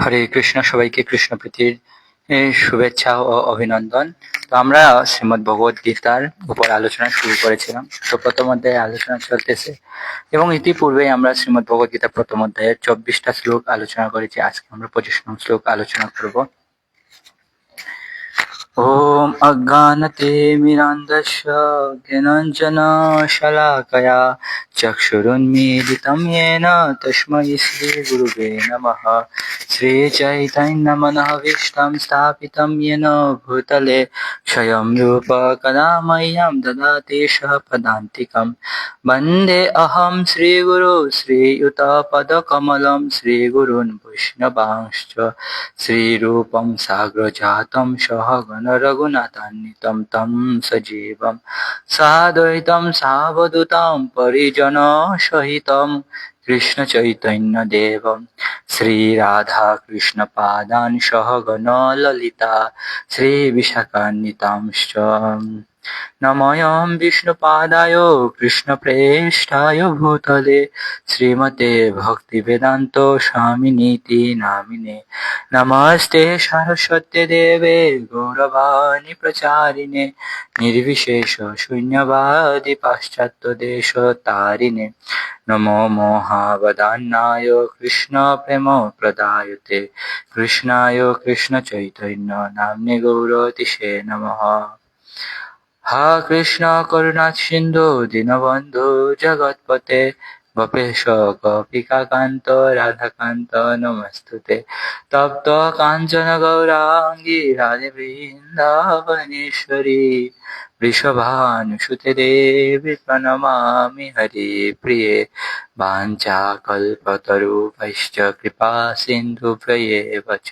হরে কৃষ্ণ, সবাইকে কৃষ্ণ প্রীতির শুভেচ্ছা ও অভিনন্দন। তো আমরা শ্রীমদ ভগবত গীতার উপর আলোচনা শুরু করেছিলাম। তো প্রথম অধ্যায়ে আলোচনা চলতেছে এবং ইতিপূর্বে আমরা শ্রীমদ ভগবত গীতা প্রথম অধ্যায়ের চব্বিশটা শ্লোক আলোচনা করেছি। আজকে আমরা পঁচিশ নং শ্লোক আলোচনা করব। ॐ अज्ञानतिमिरान्धस्य ज्ञानाञ्जनशलाकया चक्षुरुन्मीलितं येन तस्मै श्रीगुरुवे नमः। श्रीचैतन्यमनःभीष्टं स्थापितं येन भूतले स्वयं रूप कदा मह्यं ददाति सः पदान्तिकं। वंदे अहं श्रीगुरु श्रीयुतपदकमलं श्रीगुरून् वैष्णवांश्च। श्रीरूपं साग्रजातं सहगण रघुनाथान्वितं तं सजीवं साद्वैतं सावधूतं परिजनसहितं कृष्णचैतन्यदेवं श्रीराधाकृष्णपादान् নময়ম কৃষ্ণ কৃষ্ণপ্রেষ্ঠায় ভূতলে শ্রীমতে ভক্তি বেদান্ত স্বামী নীতি নামিনে নমস্তে সরস্বতী দেবে গৌরবাণী প্রচারিণে নির্বিশেষ শূন্যবাদী পাশ্চাত্য দেশ তারিণে নমো মহাবদান্নায় কৃষ্ণ প্রেম প্রদায়তে কৃষ্ণায় কৃষ্ণ চৈতন্য নাম্নে গৌরতিশে নমঃ হা কৃষ্ণ করুণা সিন্ধু দীনবন্ধু জগৎপতে বপেশ রাধাকান্ত নমস্তুতে তপ্ত কাঞ্চন গৌরাঙ্গী রাধে বৃন্দাবনেশ্বরী বৃষভানুসুতে দেবী প্রণমামি হরি প্রিয়ে বাঞ্ছা কল্পতরুপশ্চ কৃপা সিন্ধুভ্যেব চ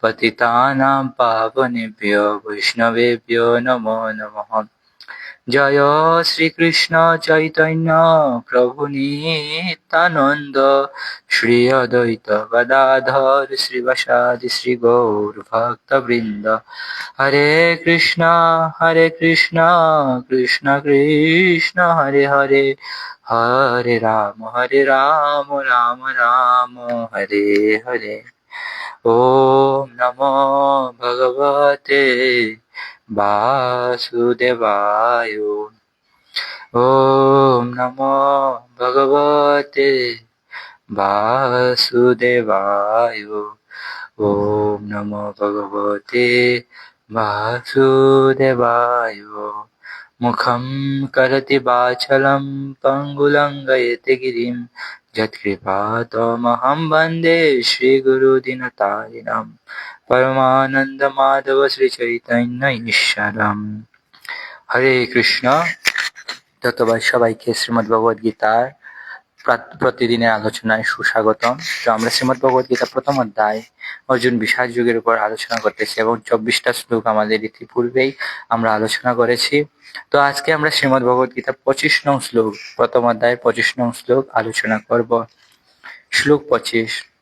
পতিতানাং পাবনেভ্য বৈষ্ণবেভ্যো নমো নমঃ জয় শ্রীকৃষ্ণ চৈতন্য প্রভু নিত্যানন্দ। শ্রী অদ্বৈত গদাধর শ্রীবাসাদি শ্রী গৌর ভক্তবৃন্দ। হরে কৃষ্ণ হরে কৃষ্ণ কৃষ্ণ কৃষ্ণ, হরে হরে। হরে রাম হরে রাম রাম রাম, হরে হরে। ওম নমো ভগবতে वासुदेवाय ॐ नमो भगवते वासुदेवाय ॐ नमो भगवते वासुदेवाय मुखं करति वाचलं पङ्गुलङ्गयति गिरिं यत्कृपातमहं वन्दे श्रीगुरुदिनतारिणम् পরমানন্দ মাধব শ্রী চৈতন্য ঈশ্বরম হরে কৃষ্ণ যতবার সবাইকে শ্রীমদ ভগবদ গীতার প্রাত- প্রতিদিনের আলোচনায় সুস্বাগতম তো আমরা শ্রীমদ ভগবদ গীতা প্রথম অধ্যায় অর্জুন বিষাদ যুগের উপর আলোচনা করতেছি এবং চব্বিশটা শ্লোক আমাদের ইতিপূর্বেই আমরা আলোচনা করেছি। তো আজকে আমরা শ্রীমদ ভগবদ গীতা পঁচিশ নং শ্লোক, প্রথম অধ্যায় পঁচিশ নং শ্লোক আলোচনা করব। শ্লোক পঁচিশ।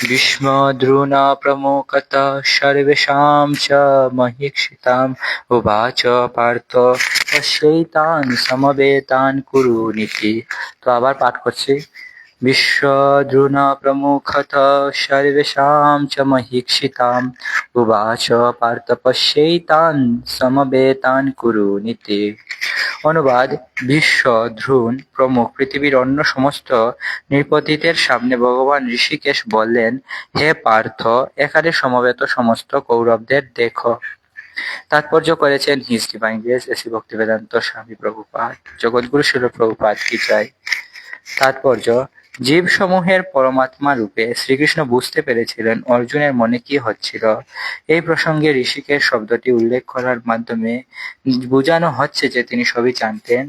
भीष्मद्रोणा प्रमुखतः सर्वेषां च महीक्षिताम् उवाच পার্থ পশ্যৈতান সমবেতান কুরুনীতি তো আবার পাঠ করছি বিশ্বদ্রুণ প্রমুখত সর্বেষাং চ মহীক্ষিতাম উবাচ পার্থ পশ্যৈতান সমবেতান কুরু নীতি অনুবাদ বিশ্ব ধ্রুন প্রমুখ পৃথিবীর অন্য সমস্ত নৃপতিদের সামনে ভগবান ঋষিকেশ বললেন, হে পার্থ, এখানে সমবেত সমস্ত কৌরবদের দেখো। তাৎপর্য করেছেন his divine grace AC Bhaktivedanta Swami Prabhupada. জগৎগুরু শিল প্রভুপাদ কি চাই তাৎপর্য জীবসমূহের পরমাত্মা রূপে শ্রীকৃষ্ণ বুঝতে পেরেছিলেন অর্জুনের মনে কি হচ্ছিল। এই প্রসঙ্গে ঋষিকের শব্দটি উল্লেখ করার মাধ্যমে বোঝানো হচ্ছে যে তিনি সবই জানতেন।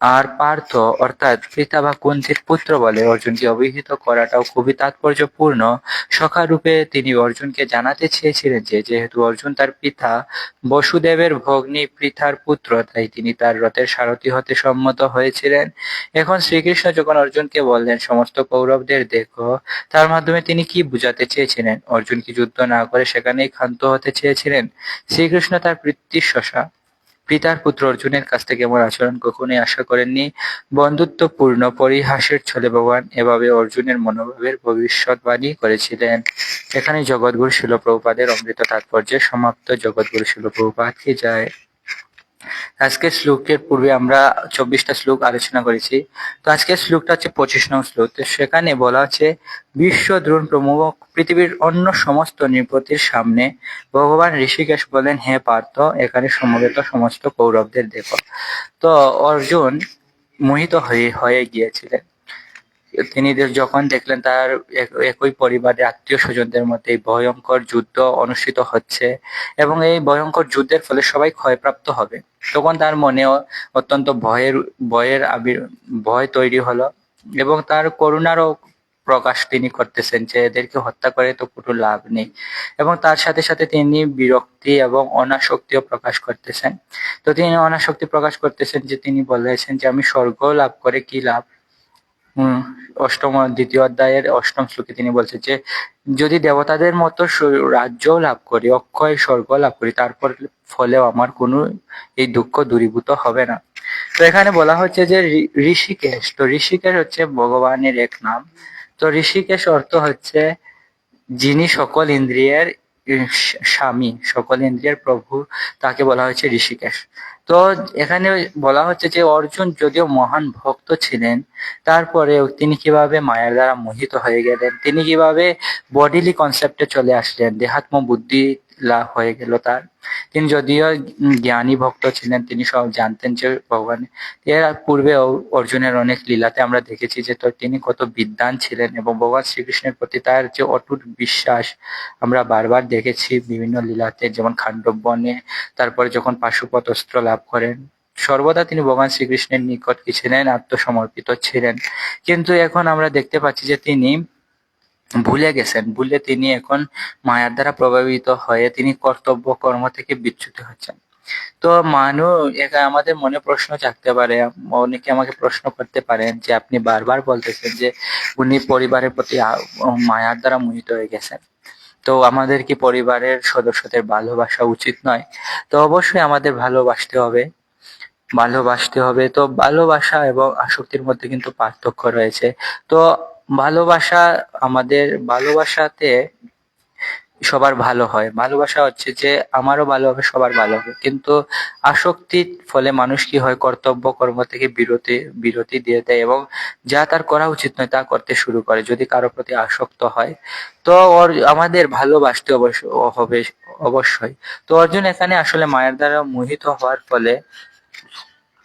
আর পার্থ, অর্থাৎ পিতা বা কুন্তির পুত্র বলে অর্জুনকে অভিহিত করাটাও খুবই তাৎপর্যপূর্ণ। সখা রূপে তিনি অর্জুনকে জানাতে চেয়েছিলেন যে, যেহেতু অর্জুন তার পিতা, বসুদেবের ভগ্নী পৃথার পুত্র, তাই তিনি তার রথের সারথি হতে সম্মত হয়েছিলেন। এখন শ্রীকৃষ্ণ যখন অর্জুনকে বললেন, সমস্ত কৌরবদের দেখো, তার মাধ্যমে তিনি কি বুঝাতে চেয়েছিলেন? অর্জুন কি যুদ্ধ না করে সেখানেই ক্ষান্ত হতে চেয়েছিলেন? শ্রীকৃষ্ণ তার পৃথিবী শশা পিতার পুত্র অর্জুনের কাছ থেকে এমন আচরণ কখনোই আশা করেননি। বন্ধুত্বপূর্ণ পরিহাসের ছলে ভগবান এভাবে অর্জুনের মনোভাবের ভবিষ্যৎবাণী করেছিলেন। এখানে জগৎগুরু শিলপ্রভুপাদের অমৃত তাৎপর্যে সমাপ্ত। জগৎগুরু শিলপ্রভুপাদকে যায়? আজকের শ্লোকের পূর্বে আমরা চব্বিশটা শ্লোক আলোচনা করেছি। তো আজকের শ্লোকটা হচ্ছে পঁচিশ নং শ্লোক। তো সেখানে বলা হচ্ছে, বিশ্ব দ্রোণ প্রমুখ পৃথিবীর অন্য সমস্ত নৃপতির সামনে ভগবান ঋষিকেশ বলেন, হে পার্থ, এখানে সমবেত সমস্ত কৌরবদের দেখো। তো অর্জুন মোহিত হয়ে হয়ে গিয়েছিলেন। তিনি যখন দেখলেন তার এক- একই পরিবারের আত্মীয় স্বজনদের মধ্যে ভয়ঙ্কর যুদ্ধ অনুষ্ঠিত হচ্ছে এবং এই ভয়ঙ্কর যুদ্ধের ফলে সবাই ক্ষয়প্রাপ্ত হবে, তখন তার মনেও অত্যন্ত ভয়ের ভয়ের আবির, ভয় তৈরি হলো এবং তার করুণারও প্রকাশ তিনি করতেছেন যে এদেরকে হত্যা করে তো কোনো লাভ নেই এবং তার সাথে সাথে তিনি বিরক্তি এবং অনাসক্তিও প্রকাশ করতেছেন। তো তিনি অনাসক্তি প্রকাশ করতেছেন যে তিনি বলেছেন যে আমি স্বর্গ লাভ করে কি লাভ? অষ্টম দ্বিতীয় অধ্যায়ের অষ্টম শ্লোকে তিনি বলছেন যে, যদি দেবতাদের মতো রাজ্য লাভ করি, অক্ষয় স্বর্গ লাভ করি, তারপর ফলেও আমার কোনো এই দুঃখ দূরীভূত হবে না। তো এখানে বলা হচ্ছে যে ঋষিকেশ, তো ঋষিকেশ হচ্ছে ভগবানের এক নাম। তো ঋষিকেশ অর্থ হচ্ছে যিনি সকল ইন্দ্রিয়ের স্বামী, সকল ইন্দ্রিয়ের প্রভু তাকে বলা হয়েছে ঋষিকেশ। তো এখানে বলা হচ্ছে যে অর্জুন যদিও মহান ভক্ত ছিলেন, তারপরেও তিনি কীভাবে মায়ার দ্বারা মোহিত হয়ে গেলেন, তিনি কীভাবে বডিলি কনসেপ্টে চলে আসলেন, দেহাত্ম বুদ্ধি লাভ হয়ে গেল তার। তিনি যদিও জ্ঞানী ভক্ত ছিলেন, তিনি সব জানতেন যে ভগবান, এর পূর্বে অর্জুনের অনেক লীলাতে আমরা দেখেছি যে তিনি কত বিদ্বান ছিলেন এবং ভগবান শ্রীকৃষ্ণের প্রতি তার যে অটুট বিশ্বাস আমরা বারবার দেখেছি বিভিন্ন লীলাতে, যেমন খাণ্ডবনে, তারপরে যখন পাশুপত অস্ত্র লাভ করেন, সর্বদা তিনি ভগবান শ্রীকৃষ্ণের নিকট কি ছিলেন, আত্মসমর্পিত ছিলেন। কিন্তু এখন আমরা দেখতে পাচ্ছি যে তিনি ভুলে গেছেন, ভুলে তিনি এখন মায়ার দ্বারা প্রভাবিত হয়ে তিনি কর্তব্য কর্ম থেকে বিচ্যুত হচ্ছেন। তো মানুষ একা আমাদের মনে প্রশ্ন জাগতে পারে, অনেকে আমাকে প্রশ্ন করতে পারেন যে আপনি বারবার বলতেছেন যে উনি পরিবারের প্রতি মায়ার দ্বারা মোহিত হয়ে গেছেন। তো আমাদের কি পরিবারের সদস্যদের ভালোবাসা উচিত নয়? তো অবশ্যই আমাদের ভালোবাসতে হবে ভালোবাসতে হবে। তো ভালোবাসা এবং আসক্তির মধ্যে কিন্তু পার্থক্য রয়েছে। তো ভালোবাসা আমাদের ভালোবাসাতে সবার ভালো হয়। ভালোবাসা হচ্ছে যে আমারও ভালো হবে, সবার ভালো হবে। কিন্তু আসক্তির ফলে মানুষ কি হয়? কর্তব্য, কর্ম থেকে বিরতি বিরতি দিয়ে দেয় এবং যা তার করা উচিত নয় তা করতে শুরু করে। যদি কারও প্রতি আসক্ত হয়, তো ওর আমাদের ভালোবাসতে অবশ্য, হবে, অবশ্যই। তো অর্জুন এখানে আসলে মায়ের দ্বারা মোহিত হওয়ার ফলে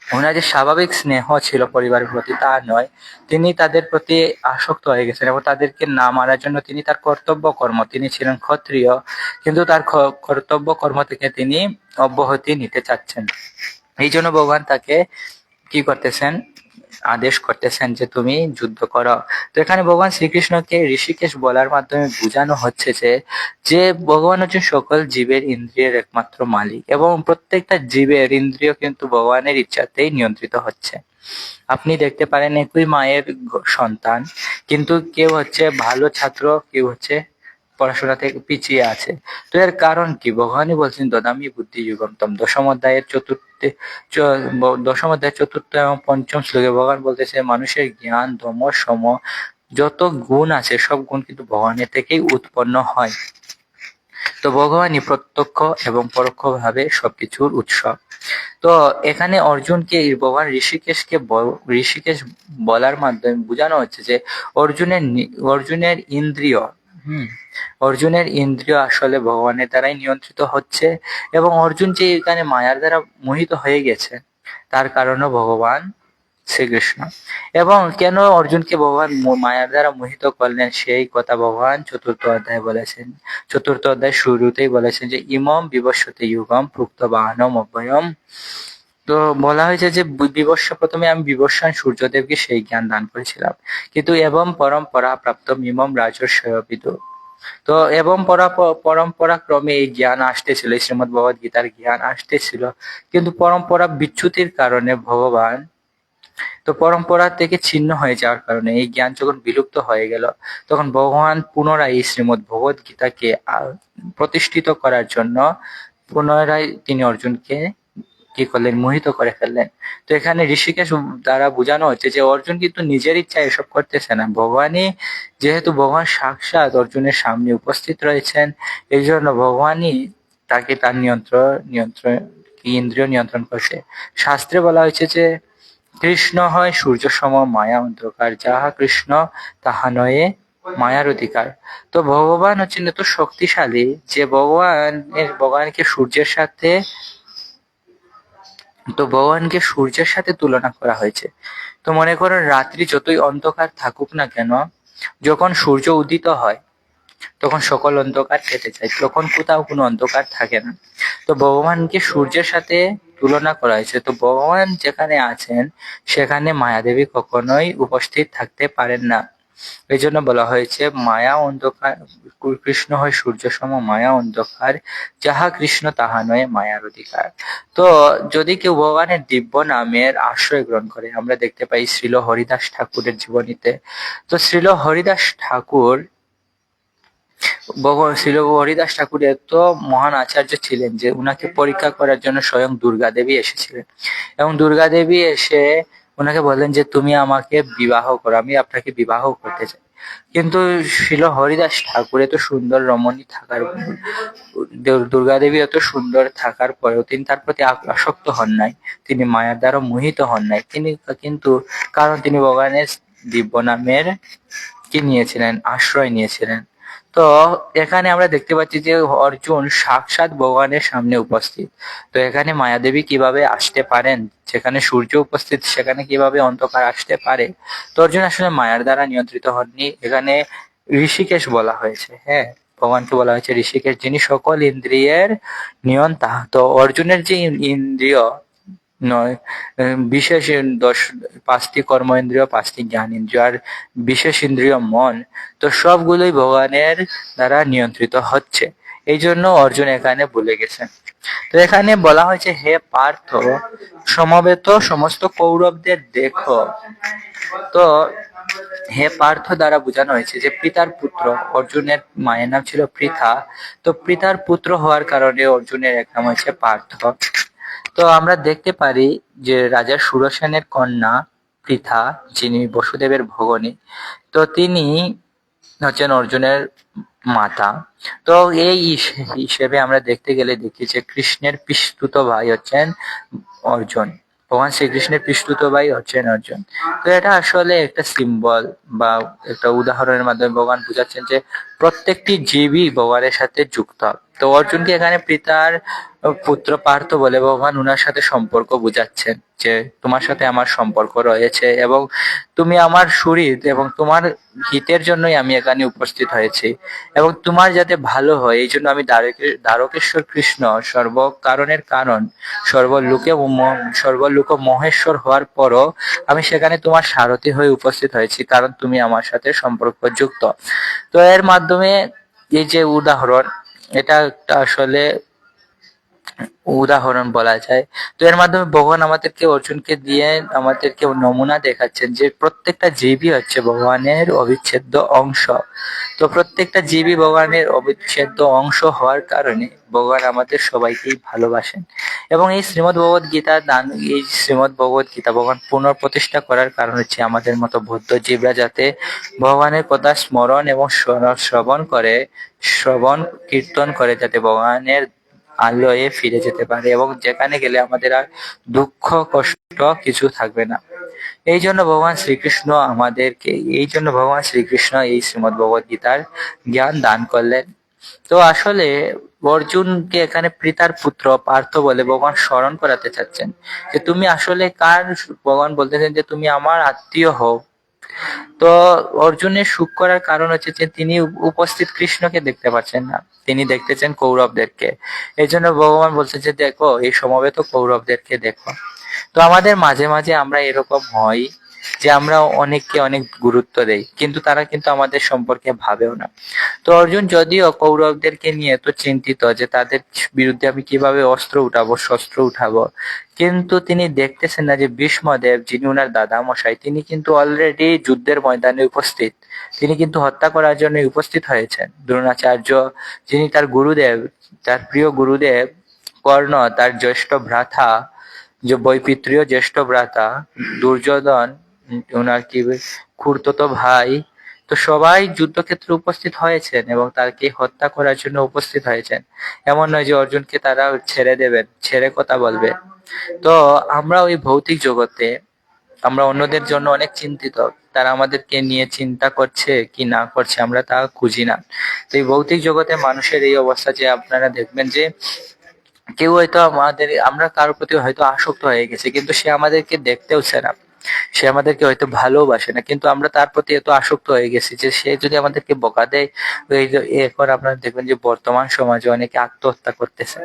ওনার যে স্বাভাবিক স্নেহ ছিল পরিবারের প্রতি, তা নয়। তিনি তাদের প্রতি আসক্ত হয়ে গেছেন এবং তাদেরকে না মারার জন্য তিনি তার কর্তব্য কর্ম তিনি ছিলেন ক্ষত্রিয়, কিন্তু তার কর্তব্য কর্ম থেকে তিনি অব্যাহতি নিতে চাচ্ছেন। এই জন্য ভগবান তাকে কি করতেছেন? আদেশ করতেছেন যে তুমি যুদ্ধ করো। তো এখানে ভগবান শ্রীকৃষ্ণকে ঋষিকেশ বলার মাধ্যমে বোঝানো হচ্ছে যে যে ভগবান হচ্ছে সকল জীবের ইন্দ্রিয়ের একমাত্র মালিক এবং প্রত্যেকটা জীবের ইন্দ্রিয় কিন্তু ভগবানের ইচ্ছাতেই নিয়ন্ত্রিত হচ্ছে। আপনি দেখতে পারেন একই মায়ের সন্তান, কিন্তু কেউ হচ্ছে ভালো ছাত্র, কেউ হচ্ছে পড়াশোনা থেকে পিছিয়ে আছে। তো এর কারণ কি? ভগবানই বলছেন, দদামি বুদ্ধি যুগম। দশম অধ্যায়ের চতুর্থে দশম অধ্যায়ের চতুর্থ এবং পঞ্চম শ্লোকে ভগবান বলতেছে, মানুষের জ্ঞান দম সম, যত গুণ আছে, সব গুণ কিন্তু ভগবানের থেকেই উৎপন্ন হয়। তো ভগবানই প্রত্যক্ষ এবং পরোক্ষভাবে সবকিছুর উৎস। তো এখানে অর্জুনকে, ভগবান ঋষিকেশকে ঋষিকেশ বলার মাধ্যমে বোঝানো হচ্ছে যে, অর্জুনের অর্জুনের ইন্দ্রিয় অর্জুনের ইন্দ্রিয় আসলে ভগবানের দ্বারাই নিয়ন্ত্রিত হচ্ছে এবং অর্জুন যে এখানে মায়ার দ্বারা মোহিত হয়ে গেছে, তার কারণও ভগবান শ্রীকৃষ্ণ। এবং কেন অর্জুনকে ভগবান মায়ার দ্বারা মোহিত করলেন, সেই কথা ভগবান চতুর্থ অধ্যায় বলেছেন। চতুর্থ অধ্যায় শুরুতেই বলেছেন যে, ইমম বিবস্বতে যুগম ভুক্ত বাহনম অভয়ম তো বলা হয়েছে যে বি- বিবস্ব প্রথমে আমি বিবস্বান সূর্যদেবকে সেই জ্ঞান দান করেছিলাম। কিন্তু এবং পরম্পরা প্রাপ্ত ইমম রাজস্ববিদ তো এবং পরা পরম্পরা ক্রমে এই জ্ঞান আসতেছিল শ্রীমদ ভগবদ গীতার জ্ঞান আসতেছিল। কিন্তু পরম্পরা বিচ্যুতির কারণে ভগবান, তো পরম্পরা থেকে ছিন্ন হয়ে যাওয়ার কারণে এই জ্ঞান যখন বিলুপ্ত হয়ে গেল, তখন ভগবান পুনরায় এই শ্রীমদ ভগবদ গীতাকে প্রতিষ্ঠিত করার জন্য পুনরায় তিনি অর্জুনকে কি করলেন, মোহিত করে ফেললেন। তো এখানে ঋষিকেশ দ্বারা বোঝানো হচ্ছে যে অর্জুন কিন্তু নিজের ইচ্ছায় এসব করতেছে না। ভগবানই যেহেতু ভগবান সাক্ষাৎ অর্জুনের সামনে উপস্থিত রয়েছেন, এই জন্য ভগবানই তাকে তার নিয়ন্ত্রণ নিয়ন্ত্রণ ইন্দ্রিয় নিয়ন্ত্রণ করছে। শাস্ত্রে বলা হয়েছে যে, কৃষ্ণ হয় সূর্য সম মায়া অন্ধকার, যাহা কৃষ্ণ, তাহা নয়ে মায়ার অধিকার। তো ভগবান হচ্ছেন এত শক্তিশালী যে ভগবান ভগবানকে সূর্যের সাথে তো ভগবানকে সূর্যের সাথে তুলনা করা হয়েছে। তো মনে করো রাত্রি যতই অন্ধকার থাকুক না কেন, যখন সূর্য উদিত হয়, তখন সকল অন্ধকার কেটে যায়, তখন কোথাও কোনো অন্ধকার থাকে না। তো ভগবানকে সূর্যের সাথে তুলনা করা হয়েছে। তো ভগবান যেখানে আছেন, সেখানে মায়াদেবী কখনোই উপস্থিত থাকতে পারেন না। এই জন্য বলা হয়েছে, মায়া অন্ধকার, কৃষ্ণ হয় সূর্য সম, মায়া অন্ধকার, যাহা কৃষ্ণ তাহা নয়, মায়ার অধিকার। তো যদি কেউ ভগবানের দিব্য নামের আশ্রয় গ্রহণ করে, আমরা দেখতে পাই শ্রীল হরিদাস ঠাকুরের জীবনীতে। তো শ্রীল হরিদাস ঠাকুর শ্রীল হরিদাস ঠাকুর এত মহান আচার্য ছিলেন যে উনাকে পরীক্ষা করার জন্য স্বয়ং দুর্গা দেবী এসেছিলেন। এবং দুর্গা দেবী এসে ওনাকে বললেন যে, তুমি আমাকে বিবাহ করো, আমি আপনাকে বিবাহ করতে চাই। কিন্তু শিল হরিদাস ঠাকুর এত সুন্দর রমণী থাকার দুর্গা দেবী এত সুন্দর থাকার পরেও তিনি তার প্রতি আসক্ত হন নাই, তিনি মায়ার দ্বারা মোহিত হন নাই। তিনি কিন্তু, কারণ তিনি ভগবানের দিব্য নামের কি নিয়েছিলেন, আশ্রয় নিয়েছিলেন। তো এখানে আমরা দেখতে পাচ্ছি যে অর্জুন সাক্ষাৎ ভগবানের সামনে উপস্থিত। তো এখানে মায়াদেবী কীভাবে আসতে পারেন? যেখানে সূর্য উপস্থিত, সেখানে কীভাবে অন্ধকার আসতে পারে? তো অর্জুন আসলে মায়ার দ্বারা নিয়ন্ত্রিত হননি। এখানে ঋষিকেশ বলা হয়েছে হ্যাঁ? ভগবানকে বলা হয়েছে ঋষিকেশ, যিনি সকল ইন্দ্রিয়ের নিয়ন্তা। তো অর্জুনের যে ইন্দ্রিয় নয় বিশেষ দশ, পাঁচটি কর্ম ইন্দ্রিয় পাঁচটি জ্ঞান ইন্দ্রিয় আর বিশেষ ইন্দ্রিয় মন, তো সবগুলোই ভগবানের দ্বারা নিয়ন্ত্রিত হচ্ছে। এই জন্য অর্জুন এখানে বলে গেছেন। তো এখানে বলা হয়েছে, হে পার্থ, সমবেত সমস্ত কৌরবদের দেখো। তো হে পার্থ দ্বারা বোঝানো হয়েছে যে, পিতার পুত্র, অর্জুনের মায়ের নাম ছিল পৃথা। তো পিতার পুত্র হওয়ার কারণে অর্জুনের এক নাম হয়েছে পার্থ। তো আমরা দেখতে পারি যে রাজা সুরসেনের কন্যা পৃথা, যিনি বসুদেবের ভগনী, তো তিনি হচ্ছেন অর্জুনের মাতা। তো এই হিসেবে আমরা দেখতে গেলে দেখি যে কৃষ্ণের পিস্তুত ভাই হচ্ছেন অর্জুন। ভগবান শ্রীকৃষ্ণের পিস্তুত ভাই হচ্ছেন অর্জুন। তো এটা আসলে একটা সিম্বল বা একটা উদাহরণের মাধ্যমে ভগবান বুঝাচ্ছেন যে প্রত্যেকটি জীবই ভগবানের সাথে যুক্ত তো অর্জুনকে এখানে পিতার পুত্র পার্থ বলে ভগবান উনার সাথে সম্পর্ক বুঝাচ্ছেন যে তোমার সাথে আমার সম্পর্ক রয়েছে এবং তুমি আমার শরীর এবং তোমার হিতের জন্যই আমি এখানে উপস্থিত হয়েছি এবং তোমার যাতে ভালো হয়, এই জন্য আমি দ্বারকেশ্বর কৃষ্ণ সর্ব কারণের কারণ, সর্বলোকে সর্বলোক মহেশ্বর হওয়ার পরও আমি সেখানে তোমার সারথী হয়ে উপস্থিত হয়েছি কারণ তুমি আমার সাথে সম্পর্ক যুক্ত তো এর মাধ্যমে এই যে উদাহরণ এটা একটা আসলে উদাহরণ বলা যায়। তো এর মাধ্যমে ভগবান আমাদেরকে অর্জুনকে দিয়ে আমাদেরকে নমুনা দেখাচ্ছেন যে প্রত্যেকটা জীবই হচ্ছে ভগবানের অবিচ্ছেদ্য অংশ। তো প্রত্যেকটা জীবী ভগবানের অবিচ্ছেদ্য অংশ হওয়ার কারণে ভগবান আমাদের সবাইকেই ভালোবাসেন। এবং এই শ্রীমদ ভগবত গীতা দান এই শ্রীমদ ভগবত গীতা ভগবান পুনঃপ্রতিষ্ঠা করার কারণ হচ্ছে আমাদের মতো বৌদ্ধ জীবরা যাতে ভগবানের কথা স্মরণ এবং শ্রবণ করে শ্রবণ কীর্তন করে, যাতে ভগবানের আলোয় ফিরে যেতে পারে এবং যেখানে গেলে আমাদের আর দুঃখ, কষ্ট কিছু থাকবে না। এই জন্য ভগবান শ্রীকৃষ্ণ আমাদেরকে, এই জন্য ভগবান শ্রীকৃষ্ণ এই শ্রীমদ ভগবত গীতার জ্ঞান দান করলেন। তো আসলে অর্জুনকে এখানে পিতার পুত্র পার্থ বলে ভগবান স্মরণ করাতে চাচ্ছেন যে, তুমি আসলে কার? ভগবান বলতেছেন যে, তুমি আমার আত্মীয় হও। তো অর্জুনের সুখ করার কারণ হচ্ছে যে তিনি উপস্থিত কৃষ্ণকে দেখতে পাচ্ছেন না। তিনি দেখতেছেন কৌরবদেরকে। এই জন্য ভগবান বলছে যে, দেখো, এই সমবেত কৌরবদেরকে দেখো। তো আমাদের মাঝে মাঝে আমরা এরকম হই। যে আমরা অনেককে অনেক গুরুত্ব দেই, কিন্তু তারা কিন্তু আমাদের সম্পর্কে ভাবেও না। তো অর্জুন, যদিও কৌরবদেরকে নিয়ে তো চিন্তিত যে তাদের বিরুদ্ধে আমি কীভাবে অস্ত্র উঠাবো, শস্ত্র উঠাবো, কিন্তু তিনি দেখতেছেন না যে ভীষ্মদেব, যিনি ওনার দাদা মশাই তিনি কিন্তু অলরেডি যুদ্ধের ময়দানে উপস্থিত। তিনি কিন্তু হত্যা করার জন্য উপস্থিত হয়েছেন। দ্রোণাচার্য, যিনি তার গুরুদেব, তার প্রিয় গুরুদেব, কর্ণ, তার জ্যেষ্ঠ ভ্রাতা, যে বৈপিত্রীয় জ্যেষ্ঠ ভ্রাতা, দুর্যোধন ওনার কি খুড়তো ভাই, তো সবাই যুদ্ধক্ষেত্রে উপস্থিত হয়েছেন এবং তাকে হত্যা করার জন্য উপস্থিত হয়েছেন। এমন নয় যে অর্জুনকে তারা ছেড়ে দেবেন, ছেড়ে কথা বলবে। তো আমরা ওই ভৌতিক জগতে, আমরা অন্যদের জন্য অনেক চিন্তিত। তারা আমাদেরকে নিয়ে চিন্তা করছে কি না করছে, আমরা তা খুঁজি না। তো এই ভৌতিক জগতে মানুষের এই অবস্থা যে আপনারা দেখবেন যে কেউ হয়তো আমাদের, আমরা কারোর প্রতি হয়তো আসক্ত হয়ে গেছে, কিন্তু সে আমাদেরকে দেখতেওছে না। সে আমাদেরকে হয়তো ভালোবাসে না, কিন্তু আমরা তার প্রতি এত আসক্ত হয়ে গেছি যে সে যদি আমাদেরকে বকা দেয় এখন আপনারা দেখবেন যে বর্তমান সমাজে অনেকে আত্মহত্যা করতেছে।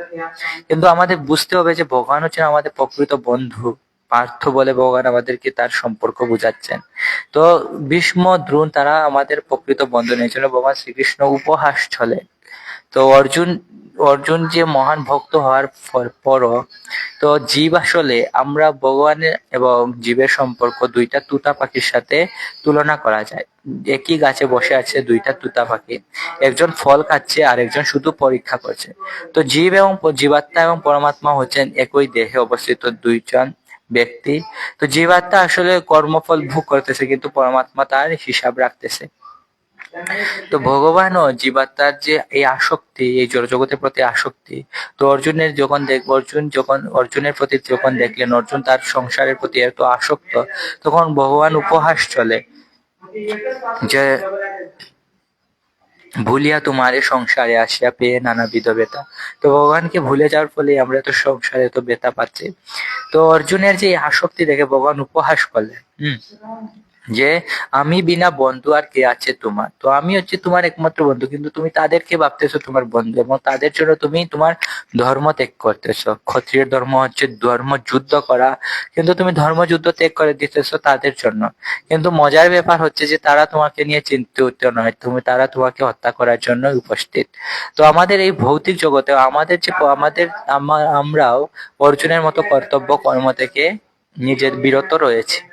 কিন্তু আমাদের বুঝতে হবে যে ভগবান হচ্ছেন আমাদের প্রকৃত বন্ধু। পার্থ বলে ভগবান আমাদেরকে তার সম্পর্ক বুঝাচ্ছেন। তো ভীষ্ম, দ্রোণ তারা আমাদের প্রকৃত বন্ধু। জন্য ভগবান শ্রীকৃষ্ণ উপহাস চলে তো অর্জুন অর্জুন যে মহান ভক্ত হওয়ার পরও তো জীব আসলে আমরা ভগবানের এবং জীবের সম্পর্ক দুইটা তুতা পাখির সাথে তুলনা করা যায়। একই গাছে বসে আছে দুইটা তুতা পাখি। একজন ফল খাচ্ছে আর একজন শুধু পরীক্ষা করছে। তো জীব এবং জীবাত্মা এবং পরমাত্মা হচ্ছেন একই দেহে অবস্থিত দুইজন ব্যক্তি। তো জীবাত্মা আসলে কর্মফল ভোগ করতেছে, কিন্তু পরমাত্মা তার হিসাব রাখতেছে। তো ভগবান ও জীবাত্মার যে এই আসক্তি, এই জড়জগতের প্রতি আসক্তি, তো অর্জুনের যখন দেখ, অর্জুন যখন, অর্জুনের প্রতি যখন দেখলেন, অর্জুন তার সংসারের প্রতি এত আসক্ত, তখন ভগবান উপহাস চলে যে, ভুলিয়া তোমার সংসারে আসিয়া পেয়ে নানাবিধ বেতা তো ভগবানকে ভুলে যাওয়ার ফলে আমরা তো সংসারে তো বেতা পাচ্ছি। তো অর্জুনের যে আসক্তি দেখে ভগবান উপহাস করলেন, হম। যে আমি বিনা বন্ধু আর কে আছে তোমার? তো আমি হচ্ছে তোমার একমাত্র বন্ধু, কিন্তু তুমি তাদেরকে ভাবতেছো তোমার বন্ধু এবং তাদের জন্য তুমি তোমার ধর্ম ত্যাগ করতেছো। ক্ষত্রিয় ধর্ম হচ্ছে ধর্ম যুদ্ধ করা, কিন্তু তুমি ধর্মযুদ্ধ ত্যাগ করে দিতেছো তাদের জন্য। কিন্তু মজার ব্যাপার হচ্ছে যে তারা তোমাকে নিয়ে চিন্তিত নয় তুমি তারা তোমাকে হত্যা করার জন্য উপস্থিত। তো আমাদের এই ভৌতিক জগতে আমাদের যে আমাদের আমা- আমরাও অর্জুনের মতো কর্তব্য কর্ম থেকে নিজের বিরত রয়েছে।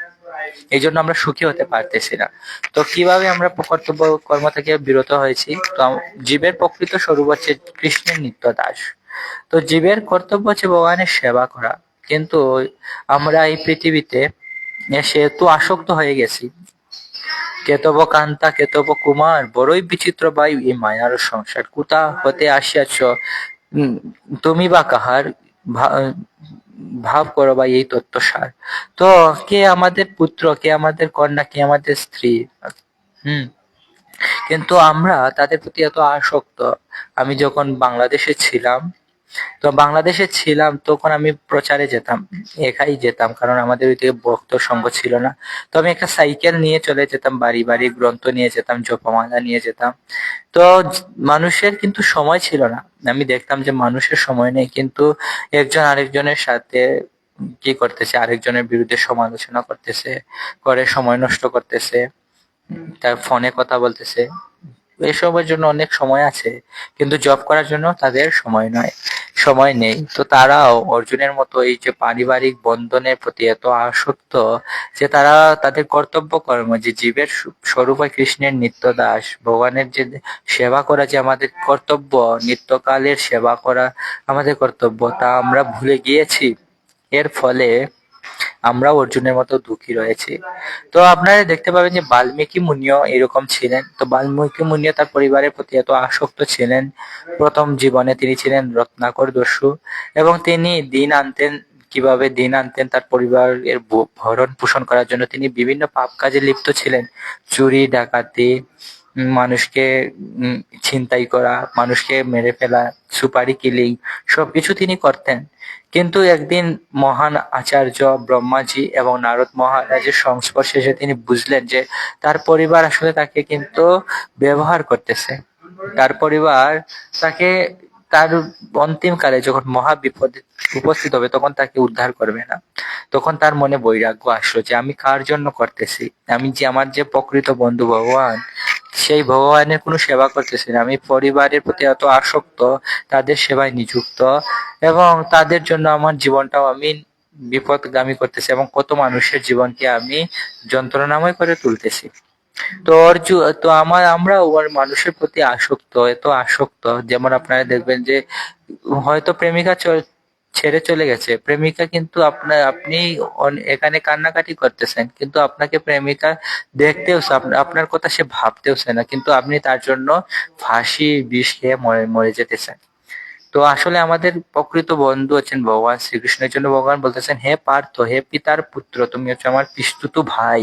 এই জন্য আমরা সুখী হতে পারতেছি না। তো কীভাবে আমরা কর্তব্য কর্ম থেকে বিরত হয়েছি? তো জীবের প্রকৃত স্বরূপ হচ্ছে কৃষ্ণের নিত্য দাস তো জীবের কর্তব্য হচ্ছে ভগবানের সেবা করা। কিন্তু আমরা এই পৃথিবীতে এসে এত আসক্ত হয়ে গেছি। কেতব কান্তা, কেতব কুমার, বড়ই বিচিত্র বায়ু, এই মায়ার সংসার। কুতা হতে আসিয়াছ তুমি বা কাহার? ভাব করো বা এই তত্ত্ব সার তো কে আমাদের পুত্র, কে আমাদের কন্যা, কে আমাদের স্ত্রী? হুম। কিন্তু আমরা তাদের প্রতি এত আসক্ত। আমি যখন বাংলাদেশে ছিলাম তো বাংলাদেশে ছিলাম, তখন আমি প্রচারে যেতাম, একাই যেতাম, কারণ আমাদের ওইদিকে ভক্ত সঙ্গ ছিল না। তো আমি একটা সাইকেল নিয়ে চলে যেতাম, বাড়ি বাড়ি গ্রন্থ নিয়ে যেতাম, জপমালা নিয়ে যেতাম। তো মানুষের কিন্তু সময় ছিল না। আমি দেখতাম যে মানুষের সময় নেই, কিন্তু একজন আরেকজনের সাথে কি করতেছে, আরেকজনের বিরুদ্ধে সমালোচনা করতেছে, করে সময় নষ্ট করতেছে, তার ফোনে কথা বলতেছে। এসবের জন্য অনেক সময় আছে, কিন্তু জব করার জন্য তাদের সময় নয়, সময় নেই। তো তারাও অর্জুনের মতো এই যে পারিবারিক বন্ধনের প্রতি এত আসক্ত যে তারা তাদের কর্তব্য কর্ম, যে জীবের স্বরূপ কৃষ্ণের নিত্য দাস ভগবানের যে সেবা করা যে আমাদের কর্তব্য, নিত্যকালের সেবা করা আমাদের কর্তব্য, তা আমরা ভুলে গিয়েছি। এর ফলে আমরা অর্জুনের মতো দুঃখী রয়েছি। তো আপনারা দেখতে পাবেন যে বাল্মীকি মুনিও এরকম ছিলেন। তো বাল্মীকি মুনিও তার পরিবারের প্রতি এত আসক্ত ছিলেন। প্রথম জীবনে তিনি ছিলেন রত্নাকর দস্যু এবং তিনি দিন আনতেন, কীভাবে দিন আনতেন তার পরিবারের ভরণ পোষণ করার জন্য। তিনি বিভিন্ন পাপ কাজে লিপ্ত ছিলেন। চুরি, ডাকাতি মানুষকে ছিনতাই করা, মানুষকে মেরে ফেলা, সুপারি কিলিং, সবকিছু তিনি করতেন। কিন্তু একদিন মহান আচার্য ব্রহ্মাজি এবং নারদ মহারাজের সংস্পর্শে এসে তিনি বুঝলেন যে তার পরিবার আসলে তাকে কিন্তু ব্যবহার করতেছে। তার পরিবার তাকে তার অন্তিম কালে যখন মহা বিপদে উপস্থিত হবে তখন তাকে উদ্ধার করবে না। তখন তার মনে বৈরাগ্য আসলো যে আমি কার জন্য করতেছি? আমি যে আমার যে প্রকৃত বন্ধু ভগবান সেই ভগবানের কোনো সেবা করতেছি না। আমি পরিবারের প্রতি এত আসক্ত, তাদের সেবায় নিযুক্ত এবং তাদের জন্য আমার জীবনটাও আমি বিপদগামী করতেছি এবং কত মানুষের জীবনকে আমি যন্ত্রণাময় করে তুলতেছি। তো অর্জু, তো আমার, আমরা মানুষের প্রতি আসক্ত, এত আসক্ত। যেমন আপনারা দেখবেন যে হয়তো প্রেমিকা ছেড়ে চলে গেছে। প্রেমিকা কিন্তু আপনার আপনি এখানে কান্নাকাটি করতেছেন, কিন্তু আপনাকে প্রেমিকা দেখতেও আপনার কথা সে ভাবতেও না, কিন্তু আপনি তার জন্য ফাঁসি, বিষ খেয়ে মরে যেতেছেন। তো আসলে আমাদের প্রকৃত বন্ধু হচ্ছেন ভগবান, শ্রীকৃষ্ণের জন্য ভগবান বলতেছেন, হে পার্থ, হে পিতার পুত্র, তুমি হচ্ছে আমার পিস্তুত ভাই।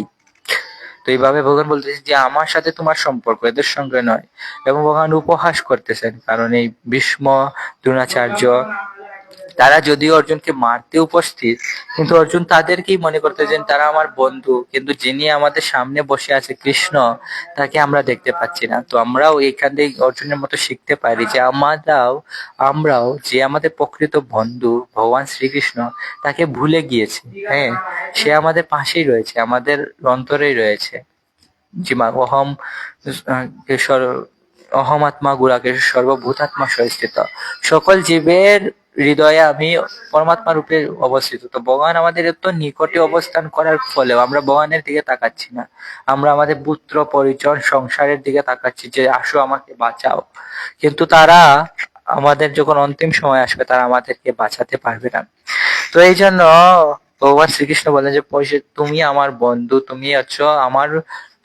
তো এইভাবে ভগবান বলতেছেন যে, আমার সাথে তোমার সম্পর্ক, এদের সঙ্গে নয়। এবং ভগবান উপহাস করতেছেন, কারণ এই ভীষ্ম, দ্রোণাচার্য তারা যদিও অর্জুনকে মারতে উপস্থিত, কিন্তু অর্জুন তাদেরকেই মনে করতে যে তারা আমার বন্ধু, কিন্তু যিনি আমাদের সামনে বসে আছে কৃষ্ণ, তাকে আমরা দেখতে পাচ্ছি না। তো আমরাও এখান থেকে অর্জুনের মতো শিখতে পারি যে আমরাও আমরাও যে আমাদের প্রকৃত বন্ধু ভগবান শ্রীকৃষ্ণ, তাকে ভুলে গিয়েছে। হ্যাঁ সে আমাদের পাশেই রয়েছে, আমাদের অন্তরেই রয়েছে। জিমা অহম অহমাত্মা গুড়াকে সর্বভূতাত্মা সহিষ্ঠিত সকল জীবের হৃদয়ে আমি পরমাত্মা রূপে অবস্থিত। তো ভগবান আমাদের এত নিকটে অবস্থান করার ফলেও আমরা ভগবানের দিকে তাকাচ্ছি না। আমরা আমাদের পুত্র, পরিজন, সংসারের দিকে তাকাচ্ছি যে, আসো আমাকে বাঁচাও। কিন্তু তারা আমাদের যখন অন্তিম সময় আসবে, তারা আমাদেরকে বাঁচাতে পারবে না। তো এই জন্য ভগবান শ্রীকৃষ্ণ বলেন যে তুমি আমার বন্ধু, তুমি হচ্ছ আমার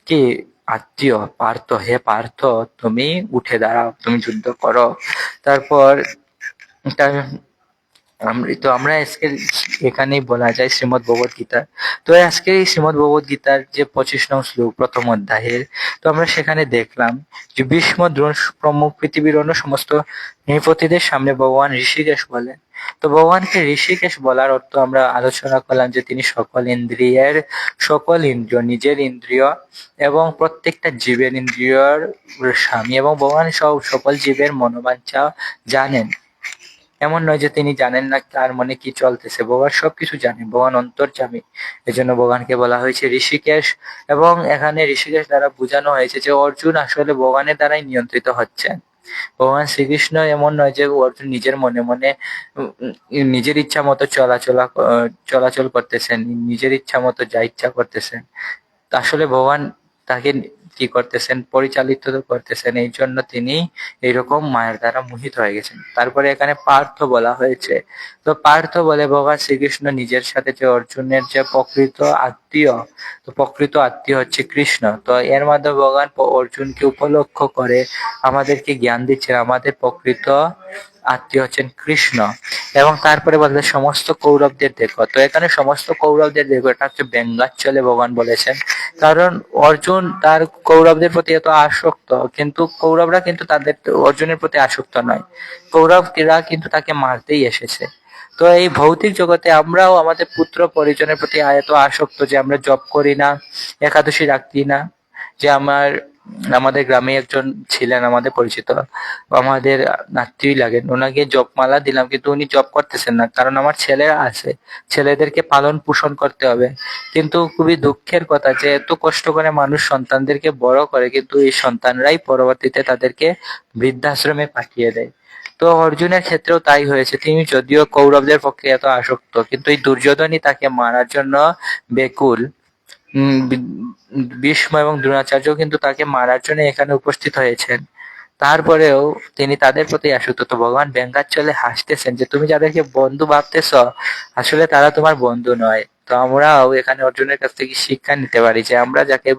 কি আত্মীয়, পার্থ, হে পার্থ, তুমি উঠে দাঁড়াও, তুমি যুদ্ধ করো। তারপর তা- আমরা তো আমরা আজকে এখানেই বলা যায় শ্রীমদ ভগবত গীতা। তো আজকে এই শ্রীমদ ভগবত গীতার যে পঁচিশ নং শ্লোক, প্রথম অধ্যায়ের, তো আমরা সেখানে দেখলাম যে ভীষ্ম দ্রোণ প্রমুখ পৃথিবীর অন্য সমস্ত নৃপতিদের সামনে ভগবান ঋষিকেশ বলেন তো ভগবানকে ঋষিকেশ বলার অর্থ আমরা আলোচনা করলাম যে তিনি সকল ইন্দ্রিয়ের, সকল ইন্দ্রিয়, নিজের ইন্দ্রিয় এবং প্রত্যেকটা জীবের ইন্দ্রিয়র স্বামী এবং ভগবান সব সকল জীবের মনোবাঞ্ছা জানেন। এমন নয় যে তিনি জানেন না তার মনে কি চলতেছে, ভগবান সবকিছু জানেন, ভগবান অন্তর্যামী। এজন্য ভগবানকে বলা হয়েছে ঋষিকেশ এবং এখানে ঋষিকেশ দ্বারা বোঝানো হয়েছে যে অর্জুন আসলে ভগবানের দ্বারাই নিয়ন্ত্রিত হচ্ছেন। ভগবান শ্রীকৃষ্ণ এমন নয় যে অর্জুন নিজের মনে মনে নিজের ইচ্ছা মতো চলাচলা চলাচল করতেছেন, নিজের ইচ্ছা মতো যা ইচ্ছা করতেছেন। আসলে ভগবান তাকে কি করতেছেন, পরিচালিত করতেছেন, এই জন্য তিনি এইরকম মায়ের দ্বারা মোহিত হয়ে গেছেন। তারপরে এখানে পার্থ বলা হয়েছে। তো পার্থ বলে, ভগবান শ্রীকৃষ্ণ নিজের সাথে যে অর্জুনের যে প্রকৃত আত্মীয়, তো প্রকৃত আত্মীয় হচ্ছে কৃষ্ণ। তো এর মাধ্যমে ভগবান অর্জুনকে উপলক্ষ করে আমাদেরকে জ্ঞান দিচ্ছেন। আমাদের প্রকৃত আত্মীয় হচ্ছেন কৃষ্ণ। এবং তারপরে বলতে, সমস্ত কৌরবদের দেখো। তো এখানে সমস্ত কৌরবদের দেখো, এটা হচ্ছে ব্যঙ্গাচ্ছলে ভগবান বলেছেন। কারণ অর্জুন তার কৌরবদের প্রতি এত আসক্ত, কিন্তু কৌরবরা কিন্তু তাদের অর্জুনের প্রতি আসক্ত নয়। কৌরবরা কিন্তু তাকে মারতেই এসেছে। তো এই ভৌতিক জগতে আমরাও আমাদের পুত্র পরিজনের প্রতি এত আসক্ত যে আমরা জব করি না, একাদশী রাখি না, যে আমার আমাদের গ্রামে একজন ছিলেন, আমাদের পরিচিত। আমাদের নাতৃই লাগেন। ওনাকে জব মালা দিলাম, কিন্তু উনি জব করতেছেন না, কারণ আমার ছেলেরা আছে। ছেলেদেরকে পালন পোষণ করতে হবে। কিন্তু খুবই দুঃখের কথা যে, এত কষ্ট করে মানুষ সন্তানদেরকে বড় করে, কিন্তু এই সন্তানরাই পরবর্তীতে তাদেরকে বৃদ্ধাশ্রমে পাঠিয়ে দেয়। তো অর্জুনের ক্ষেত্রেও তাই হয়েছে। তিনি যদিও কৌরবদের পক্ষে এত আসক্ত, কিন্তু এই দুর্যোধনই তাকে মারার জন্য বেকুল। ভীষ্ম এবং দ্রোণাচার্য কিন্তু তাকে মারার জন্য এখানে উপস্থিত হয়েছেন। তারপরেও তিনি তাদের প্রতি আসক্ত। তো ভগবান ব্যঙ্গাচ্ছলে হাসতেছেন যে, তুমি যাদেরকে বন্ধু ভাবতেছ, আসলে তারা তোমার বন্ধু নয়। তো আমরাও এখানে অর্জুনের কাছ থেকে শিক্ষা নিতে পারি যে, আমরা যাকে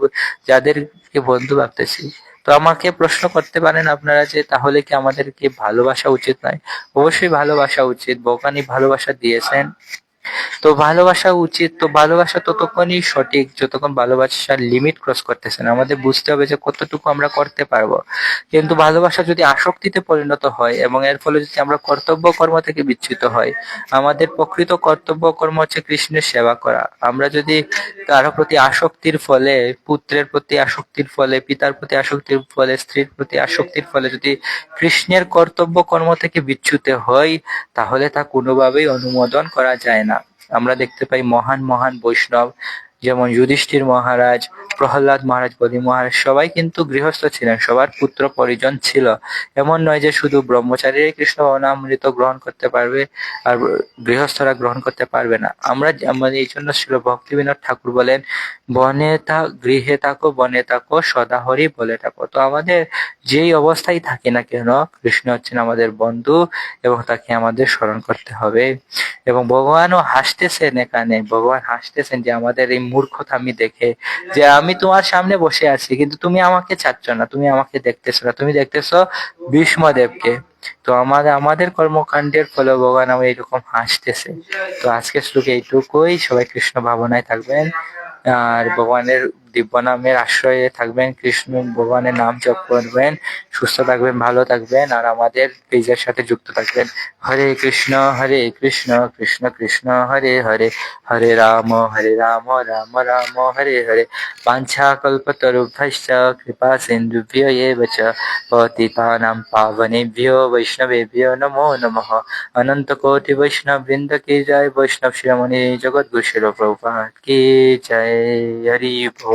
যাদেরকে বন্ধু ভাবতেছি। তো আমাকে প্রশ্ন করতে পারেন আপনারা যে, তাহলে কি আমাদেরকে ভালোবাসা উচিত নয়? অবশ্যই ভালোবাসা উচিত। ভগবানই ভালোবাসা দিয়েছেন। তো ভালোবাসা উচিত, তো ভালোবাসা ততক্ষণই সঠিক, যতক্ষণ ভালোবাসার লিমিট ক্রস করতেছে না। আমাদের বুঝতে হবে যে কতটুকু আমরা করতে পারব। কিন্তু ভালোবাসা যদি আসক্তিতে পরিণত হয় এবং এর ফলে যদি আমরা কর্তব্য কর্ম থেকে বিচ্যুত হয়, আমাদের প্রকৃত কর্তব্য কর্ম হচ্ছে কৃষ্ণের সেবা করা। আমরা যদি কারও প্রতি আসক্তির ফলে, পুত্রের প্রতি আসক্তির ফলে, পিতার প্রতি আসক্তির ফলে, স্ত্রীর প্রতি আসক্তির ফলে যদি কৃষ্ণের কর্তব্য কর্ম থেকে বিচ্যুত হয় তাহলে তা কোনোভাবেই অনুমোদন করা যায় না। আমরা দেখতে পাই মহান মহান বৈষ্ণব, যেমন যুধিষ্ঠির মহারাজ, প্রহ্লাদ মহারাজ, বলি মহারাজ, সবাই কিন্তু গৃহস্থ ছিলেন, সবার পুত্র পরিজন ছিল। এমন নয় যে শুধু ব্রহ্মচারী কৃষ্ণ ভবনামৃত গ্রহণ করতে পারবে আর গৃহস্থরা গ্রহণ করতে পারবে না। আমরা আমাদের এই জন্য ছিল ভক্তি বিনোদ ঠাকুর বলেন বনে থাক গৃহে থাকো, বনে থাকো সদা হরি বলে থাকো। তো আমাদের যেই অবস্থায় থাকি না কেন, কৃষ্ণ হচ্ছেন আমাদের বন্ধু এবং তাকে আমাদের স্মরণ করতে হবে। এবং ভগবানও হাসতেছেন এখানে, ভগবান হাসতেছেন যে আমাদের এই মূর্খতা আমি দেখে, যে আমি তোমার সামনে বসে আছি, কিন্তু তুমি আমাকে চাচ্ছ না, তুমি আমাকে দেখতেছো না, তুমি দেখতেছো ভীষ্মদেবকে। তো আমাদের আমাদের কর্মকাণ্ডের ফলে ভগবান আমার এরকম হাসতেছে। তো আজকের শ্লোকে এইটুকুই, সবাই কৃষ্ণ ভাবনায় থাকবেন। আর ভগবানের দিব্যনামের আশ্রয়ে থাকবেন, কৃষ্ণ ভগবানের নাম জপ করবেন, সুস্থ থাকবেন, ভালো থাকবেন আর আমাদের পেজের সাথে যুক্ত থাকবেন। হরে কৃষ্ণ হরে কৃষ্ণ কৃষ্ণ কৃষ্ণ, হরে হরে হরে রাম হরে রাম রাম রাম, হরে হরে। পাঞ্ছা কল্পতরুভ্যশ্চ, কৃপা সিন্ধুভ্য এব পাবনে পতিতানাং পাবনেভ্যো বৈষ্ণবেভ্যো নমো নমঃ। অনন্ত কোটি বৈষ্ণব বৃন্দ কি জয়, বৈষ্ণব শিরোমণি জগৎ গুরু শিল কি জয়। হরি ভো